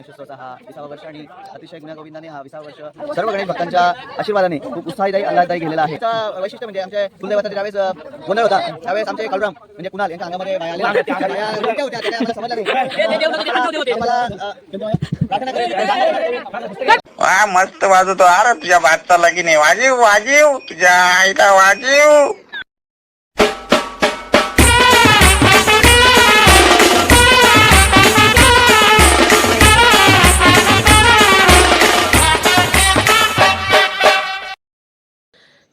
गणेशोत्सवाचा हा विसावा वर्ष आणि अतिशय गुण्यागोविंदाने हा विसावा वर्ष सर्व गणेश भक्तांच्या आशीर्वादाने खूप उत्साहीदायी आल्हाददायी गेलेला आहे त्याचं वैशिष्ट्य म्हणजे आमच्या कुलदेवता ज्यावेळेस गोंधळ होता त्यावेळेस आमचे काळूराम म्हणजे कुणाल यांच्या अंगामध्ये होत्या समजलं नाही आम्हाला वा मस्त वाजवतो अरे तुझ्या भातचा लगीन वाजीव वाजीव तुझ्या आईला वाजीव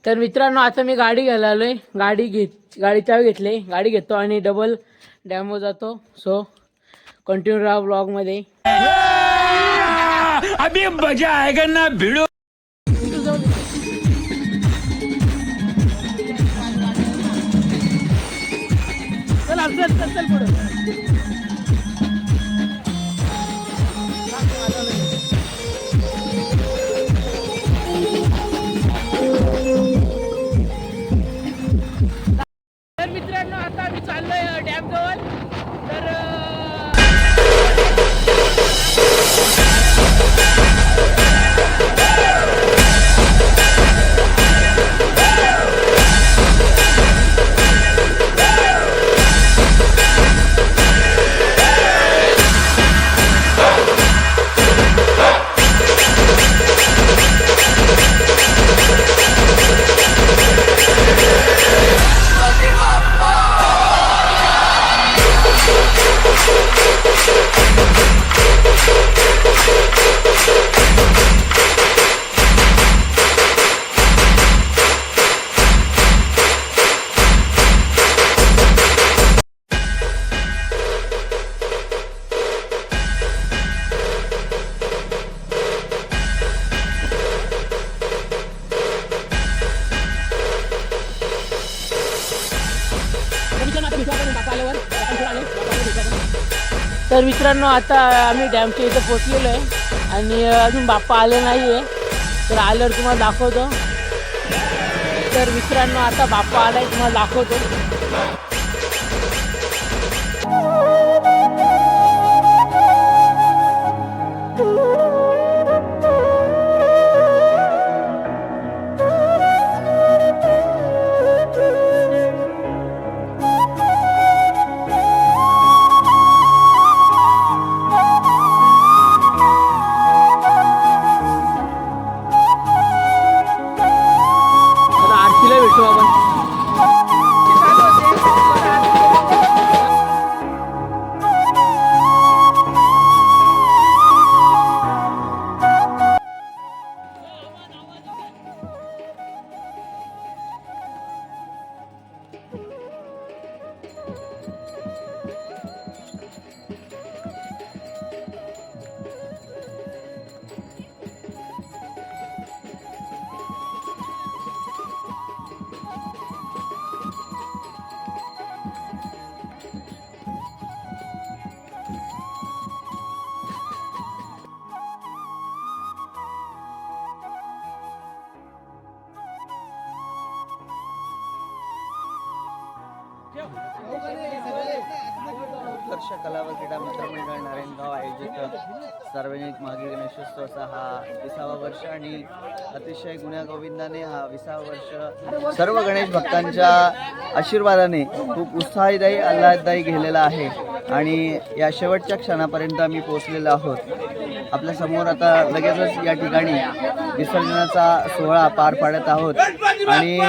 तर मित्रांनो आता मी गाडी घ्यायला आहे गाडी घेत गाडी चावी घेतली. गाडी घेतो आणि डबल डॅमो जातो. सो कंटिन्यू राहा ब्लॉगमध्ये चल चल चल चल पुढे. तर मित्रांनो आता आम्ही डॅमच्या इथं पोचलेलो आहे. आणि अजून बाप्पा आले नाही आहे तर आल्यावर तुम्हाला दाखवतो. तर मित्रांनो आता बाप्पा आलाय तुम्हाला दाखवतो. उत्कर्ष कला व क्रीडा मित्रमंडळ नारायणगाव आयोजित सार्वजनिक मागे गणेशोत्सवाचा हा विसावा वर्ष आणि अतिशय गुण्यागोविंदाने हा विसावा वर्ष सर्व गणेश भक्तांच्या आशीर्वादाने खूप उत्साहीदायी आल्हाददायी गेलेला आहे. आणि या शेवटच्या क्षणापर्यंत आम्ही पोहोचलेलो आहोत. आपल्यासमोर आता लगेचच या ठिकाणी विसर्जनाचा सोहळा पार पाडत आहोत. आणि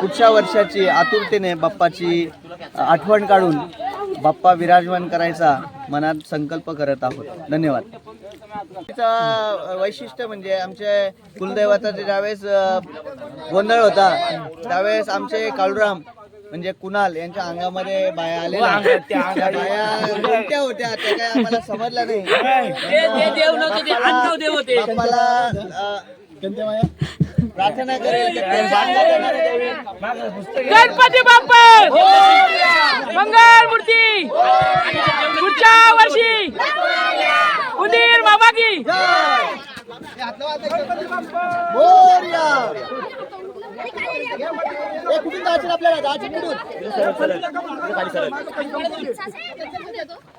पुढच्या वर्षाची आतुरतेने बाप्पाची आठवण काढून बाप्पा विराजमान करायचा मनात संकल्प करत आहोत. धन्यवाद. त्याचं वैशिष्ट्य म्हणजे आमचे कुलदैवताचे ज्यावेळेस गोंधळ होता त्यावेळेस आमचे काळूराम म्हणजे कुणाल यांच्या अंगामध्ये बाया आलेल्या त्या बाया होत्या त्या काय आम्हाला समजलं नाही. अ, प्रार्थना करेल. गणपती बाप्पा! मंगल मूर्ती! पुढच्या वर्षी उंदीर बाबा की मोरया ए, कुठून जायचं आपल्याला? जायचं कुठून?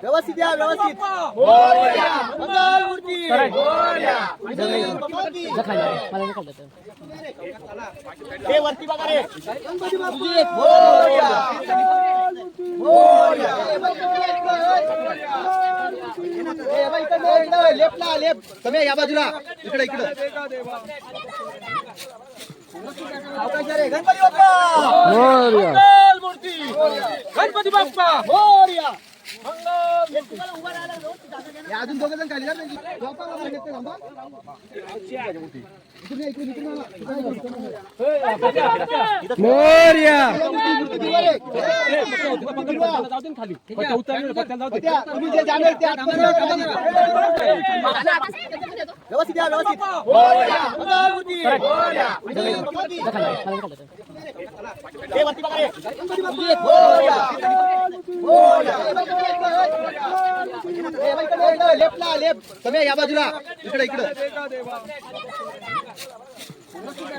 व्यवस्थित या व्यवस्थित. मोरया. मंगल लेफ्टला लेफ्ट. तुम्ही या बाजूला. इकडे इकडे. गणपती गणपती बाप्पा! या अजून दोघं जण खाली. व्यवस्थित या, व्यवस्थित. गणपती. गणपती. हे वरती बघा रे. गणपती बाप्पा. हे बाई, इकडे, इकडे, लेफ्टला लेफ्ट तुम्ही या बाजूला इकडे इकडे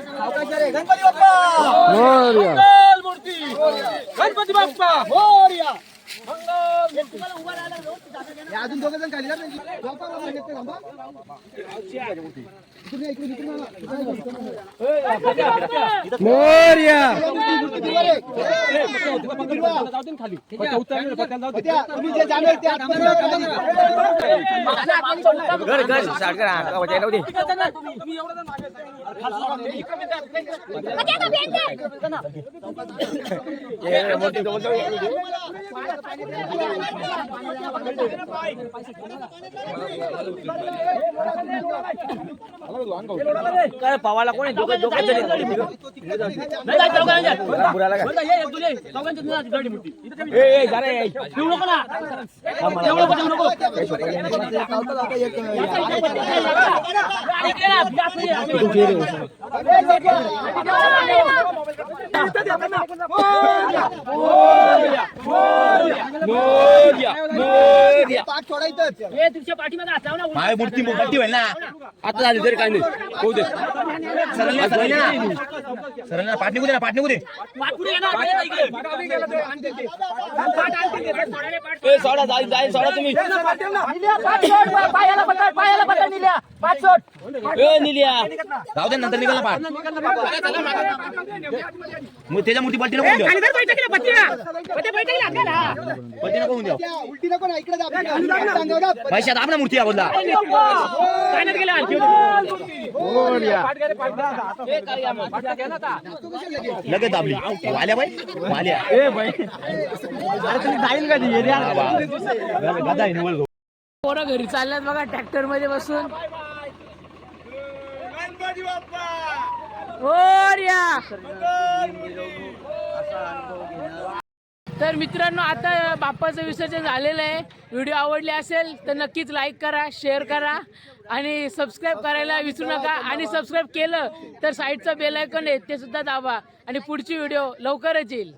सावकाश या रे. गणपती बाप्पा गणपती बाप्पा या अजून दोघं जण खाली जा या, तुम्ही जे जाणार ते आतमध्ये जा, माय मूर्ती मोठी होईल ना आता झाली तरी काय नाही होऊ दे सरळ पाठ निघू दे ना पाठ निघू दे. सोडा जाईल जाईल सोडा तुम्ही. ए, निलिया. जाऊ दे नंतर निघाला पाठ. मग त्याच्या मूर्ती पट्टी नको पट्टी नको द्या उलटी नको ना इकडे आपली. पैशात आप ना मूर्ती याबद्दला लगेच दाबली. वाल्या बाई वाल्या. निवळ पोरं घरी चालल्यात बघा ट्रॅक्टरमध्ये बसून. मोरया. तर मित्रांनो आता बाप्पाचं विसर्जन झालेलं आहे. व्हिडिओ आवडले असेल तर नक्कीच लाईक करा शेअर करा आणि सबस्क्राईब करायला विसरू नका. आणि सबस्क्राईब केलं तर साईडचं बेल आयकॉन आहे ते सुद्धा दाबा. आणि पुढची व्हिडिओ लवकरच येईल.